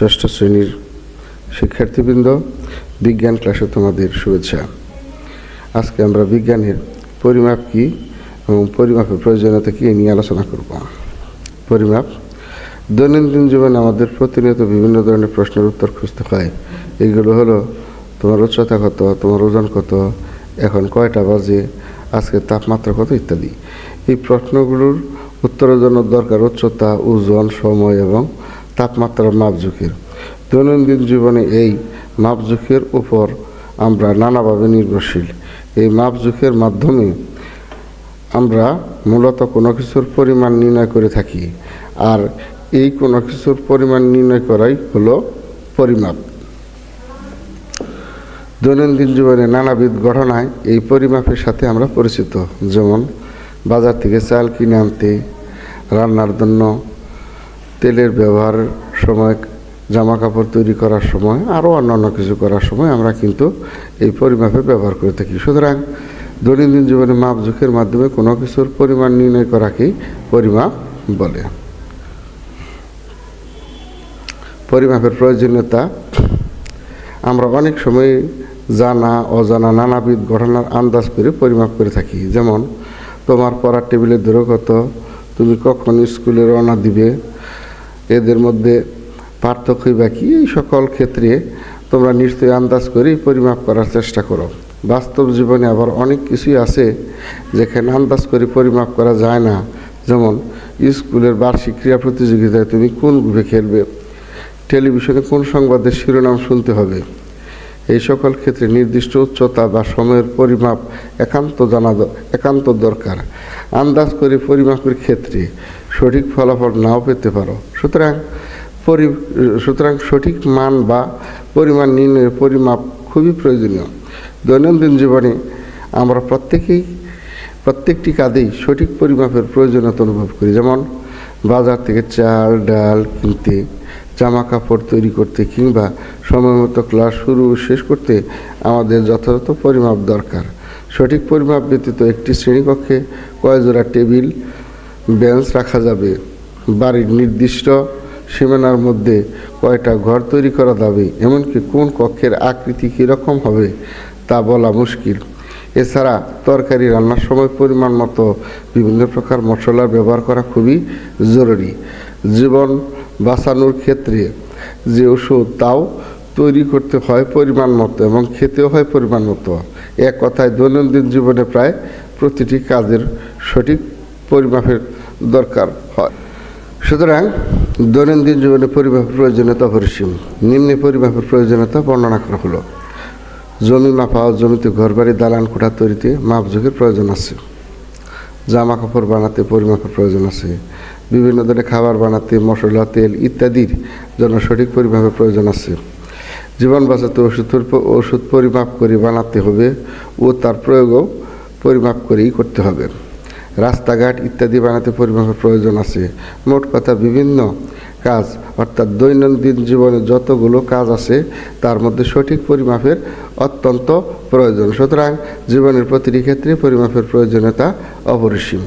ষষ্ঠ শ্রেণির শিক্ষার্থীবৃন্দ, বিজ্ঞান ক্লাসে তোমাদের শুভেচ্ছা। আজকে আমরা বিজ্ঞানের পরিমাপ কী এবং পরিমাপের প্রয়োজনীয়তা কী নিয়ে আলোচনা করব। পরিমাপ, দৈনন্দিন জীবনে আমাদের প্রতিনিয়ত বিভিন্ন ধরনের প্রশ্নের উত্তর খুঁজতে হয়। এইগুলো হলো, তোমার উচ্চতা কত, তোমার ওজন কত, এখন কয়টা বাজে, আজকে তাপমাত্রা কত ইত্যাদি। এই প্রশ্নগুলোর উত্তরের জন্য দরকার উচ্চতা, ওজন, সময় এবং তাপমাত্রার মাপঝুঁকির। দৈনন্দিন জীবনে এই মাপঝুঁকের উপর আমরা নানাভাবে নির্ভরশীল। এই মাপঝুঁকের মাধ্যমে আমরা মূলত কোনো কিছুর পরিমাণ নির্ণয় করে থাকি। আর এই কোনো কিছুর পরিমাণ নির্ণয় করাই হলো পরিমাপ। দৈনন্দিন জীবনে নানাবিধ ঘটনায় এই পরিমাপের সাথে আমরা পরিচিত। যেমন বাজার থেকে চাল কিনে আনতে, রান্নার জন্য তেলের ব্যবহার সময় জামা কাপড় তৈরি করার সময় আরও অন্যান্য কিছু করার সময় আমরা কিন্তু এই পরিমাপে ব্যবহার করে থাকি। সুতরাং দৈনন্দিন জীবনে মাপঝুঁকের মাধ্যমে কোনো কিছুর পরিমাণ নির্ণয় করাকেই পরিমাপ বলে। পরিমাপের প্রয়োজনীয়তা, আমরা অনেক সময় জানা, অজানা, নানাবিধ ঘটনার আন্দাজ করে পরিমাপ করে থাকি। যেমন, তোমার পড়ার টেবিলের দূরে কত তুমি কখন স্কুলে রওনা দিবে এদের মধ্যে পার্থক্যই বা কি? এই সকল ক্ষেত্রে তোমরা নিশ্চয়ই আন্দাজ করেই পরিমাপ করার চেষ্টা করো। বাস্তব জীবনে আবার অনেক কিছুই আছে যেখানে আন্দাজ করে পরিমাপ করা যায় না। যেমন স্কুলের বার্ষিক ক্রীড়া প্রতিযোগিতায় তুমি কোন গ্রুপে খেলবে? টেলিভিশনে কোন সংবাদের শিরোনাম শুনতে হবে? এই সকল ক্ষেত্রে নির্দিষ্ট উচ্চতা বা সময়ের পরিমাপ একান্ত জানা একান্ত দরকার। আন্দাজ করে পরিমাপের ক্ষেত্রে সঠিক ফলাফল নাও পেতে পারো। সুতরাং পরি, সুতরাং সঠিক মান বা পরিমাণ নির্ণয়ের পরিমাপ খুবই প্রয়োজনীয়। দৈনন্দিন জীবনে আমরা প্রত্যেকেই, প্রত্যেকটি কাজেই সঠিক পরিমাপের প্রয়োজনীয়তা অনুভব করি। যেমন বাজার থেকে চাল, ডাল কিনতে জামা কাপড় তৈরি করতে কিংবা সময় মতো ক্লাস শুরু শেষ করতে আমাদের যথাযথ পরিমাপ দরকার। সঠিক পরিমাপ ব্যতীত একটি শ্রেণীকক্ষে কয় জোড়া টেবিল বেঞ্চ রাখা যাবে। বাড়ির নির্দিষ্ট সীমানার মধ্যে কয়টা ঘর তৈরি করা যাবে, এমনকি কোন কক্ষের আকৃতি কীরকম হবে তা বলা মুশকিল। এছাড়া তরকারি রান্নার সময় পরিমাণ মতো বিভিন্ন প্রকার মশলার ব্যবহার করা খুবই জরুরি। জীবন বাঁচানোর ক্ষেত্রে যে ওষুধ তাও তৈরি করতে হয় পরিমাণ মতো এবং খেতেও হয় পরিমাণ মতো। এক কথায় দৈনন্দিন জীবনে প্রায় প্রতিটি কাজের সঠিক পরিমাপের দরকার হয়। সুতরাং দৈনন্দিন জীবনে পরিমাপের প্রয়োজনীয়তা অপরিসীম। নিম্নে পরিমাপের প্রয়োজনীয়তা বর্ণনা করা হলো। জমি মাপা জমিতে ঘরবাড়ি, দালান, কোঠা তৈরিতে মাপঝোঁকের প্রয়োজন আছে। জামা কাপড় বানাতে পরিমাপের প্রয়োজন আছে। বিভিন্ন ধরনের খাবার বানাতে মশলা, তেল ইত্যাদির জন্য সঠিক পরিমাপের প্রয়োজন আছে। জীবন বাঁচাতে ওষুধের প- ওষুধ পরিমাপ করে বানাতে হবে ও তার প্রয়োগও পরিমাপ করেই করতে হবে। রাস্তাঘাট ইত্যাদি বানাতে পরিমাপের প্রয়োজন আছে। মোট কথা বিভিন্ন কাজ, অর্থাৎ দৈনন্দিন জীবনে যতগুলো কাজ আছে, তার মধ্যে সঠিক পরিমাপের অত্যন্ত প্রয়োজন। সুতরাং জীবনের প্রতিটি ক্ষেত্রে পরিমাপের প্রয়োজনীয়তা অপরিসীম।